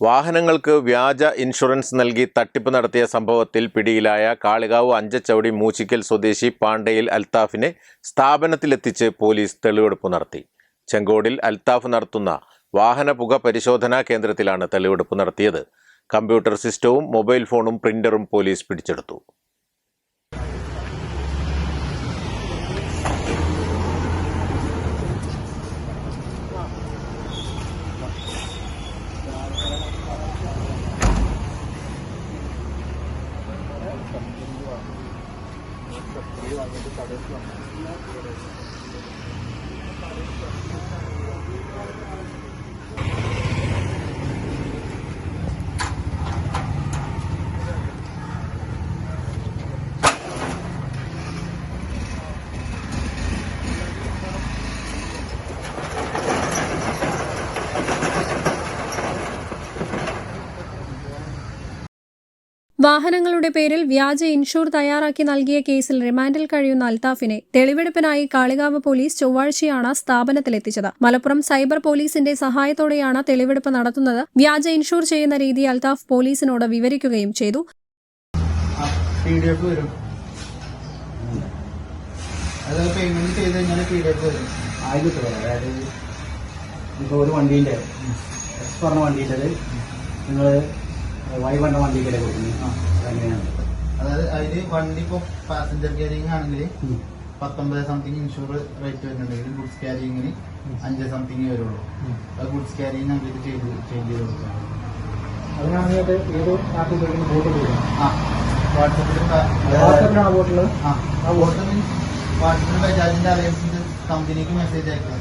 വാഹനങ്ങൾക്ക് വ്യാജ ഇൻഷുറൻസ് നൽകി തട്ടിപ്പ് നടത്തിയ സംഭവത്തിൽ പിടിയിലായ കാളികാവ് അഞ്ചച്ചവടി മൂച്ചിക്കൽ സ്വദേശി പാണ്ഡയിൽ അൽത്താഫിനെ സ്ഥാപനത്തിലെത്തിച്ച് പോലീസ് തെളിവെടുപ്പ് നടത്തി. ചെങ്കോടിൽ അൽത്താഫ് നടത്തുന്ന വാഹന പുക പരിശോധനാ കേന്ദ്രത്തിലാണ് തെളിവെടുപ്പ് നടത്തിയത്. കമ്പ്യൂട്ടർ സിസ്റ്റവും മൊബൈൽ ഫോണും പ്രിന്ററും പോലീസ് പിടിച്ചെടുത്തു. വന്നിട്ട് കടയിൽ വന്നു വാഹനങ്ങളുടെ പേരിൽ വ്യാജ ഇൻഷൂർ തയ്യാറാക്കി നൽകിയ കേസിൽ റിമാൻഡിൽ കഴിയുന്ന അൽത്താഫിനെ തെളിവെടുപ്പിനായി കാളികാവ് പോലീസ് ചൊവ്വാഴ്ചയാണ് സ്ഥാപനത്തിലെത്തിച്ചത്. മലപ്പുറം സൈബർ പോലീസിന്റെ സഹായത്തോടെയാണ് തെളിവെടുപ്പ് നടത്തുന്നത്. വ്യാജ ഇൻഷൂർ ചെയ്യുന്ന രീതി അൽത്താഫ് പോലീസിനോട് വിവരിക്കുകയും ചെയ്തു. ഇപ്പോൾ ഒരു വണ്ടീന്റെ എക്സ് പറഞ്ഞ വണ്ടീന്റെ നിങ്ങൾ വൈ പറഞ്ഞ വണ്ടിക്കല്ലേ കൊടുക്കുന്നത് അങ്ങനെയാണ് അതായത് അതിൽ വണ്ടി ഇപ്പോൾ പാസഞ്ചർ ക്യാരിങ് ആണെങ്കിൽ പത്തൊമ്പത് സംതിങ് ഇൻഷുർ റേറ്റ് വരുന്നുണ്ടെങ്കിൽ ഗുഡ്സ് ക്യാരിങ്ങിന് അഞ്ച് സംതിങ് വരുള്ളൂ. അത് ഗുഡ്സ് ക്യാരിങ് നമുക്ക് ചെയ്ത് ചേഞ്ച് ചെയ്ത് കൊടുക്കാം. അതിനാണെങ്കിൽ ഏത് ആപ്പ് ഉപയോഗിക്കുന്ന ബോട്ട് ഉപയോഗിക്കണം ആ. വാട്സപ്പിൽ വാട്സാപ്പിലാണ് ബോട്ടുള്ളത് ആ. ബോട്ട് വോട്ട് മീൻസ് വാട്സപ്പിൽ ബജാജിന്റെ അലയൻസിന്റെ കമ്പനിക്ക് മെസ്സേജ് അയക്കുക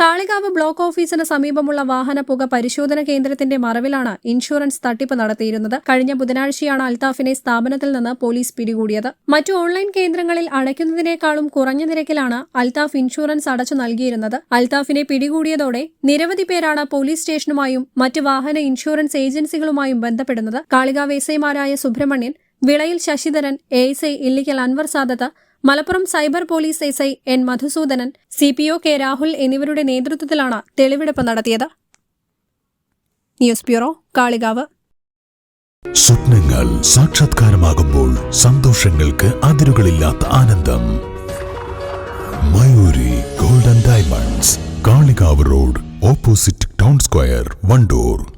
കാളികാവ് ബ്ലോക്ക് ഓഫീസിന് സമീപമുള്ള വാഹന പുക പരിശോധന കേന്ദ്രത്തിന്റെ മറവിലാണ് ഇൻഷുറൻസ് തട്ടിപ്പ് നടത്തിയിരുന്നത്. കഴിഞ്ഞ ബുധനാഴ്ചയാണ് അൽത്താഫിനെ സ്ഥാപനത്തിൽ നിന്ന് പോലീസ് പിടികൂടിയത്. മറ്റു ഓൺലൈൻ കേന്ദ്രങ്ങളിൽ അടയ്ക്കുന്നതിനേക്കാളും കുറഞ്ഞ നിരക്കിലാണ് അൽത്താഫ് ഇൻഷുറൻസ് അടച്ചു നൽകിയിരുന്നത്. അൽത്താഫിനെ പിടികൂടിയതോടെ നിരവധി പേരാണ് പോലീസ് സ്റ്റേഷനുമായും മറ്റ് വാഹന ഇൻഷുറൻസ് ഏജൻസികളുമായും ബന്ധപ്പെടുന്നത്. കാളികാവ് എസ് ഐമാരായ Subramanian Vilayil Sasidharan A S I Illikkal Anwar Sadath Malappuram cyber police S I N Madhusudanan C P O K Rahul എന്നിവരുടെ നേതൃത്വത്തിലാണ് തെളിവെടുപ്പ് നടത്തിയത്. News bureau Kalikavu. സ്വപ്നങ്ങൾ സാക്ഷാത്കാരമാകുമ്പോൾ സന്തോഷങ്ങൾക്ക് അതിരുകളില്ലാത്ത ആനന്ദം. Mayuri golden diamonds Kalikavu road opposite town square Wandoor.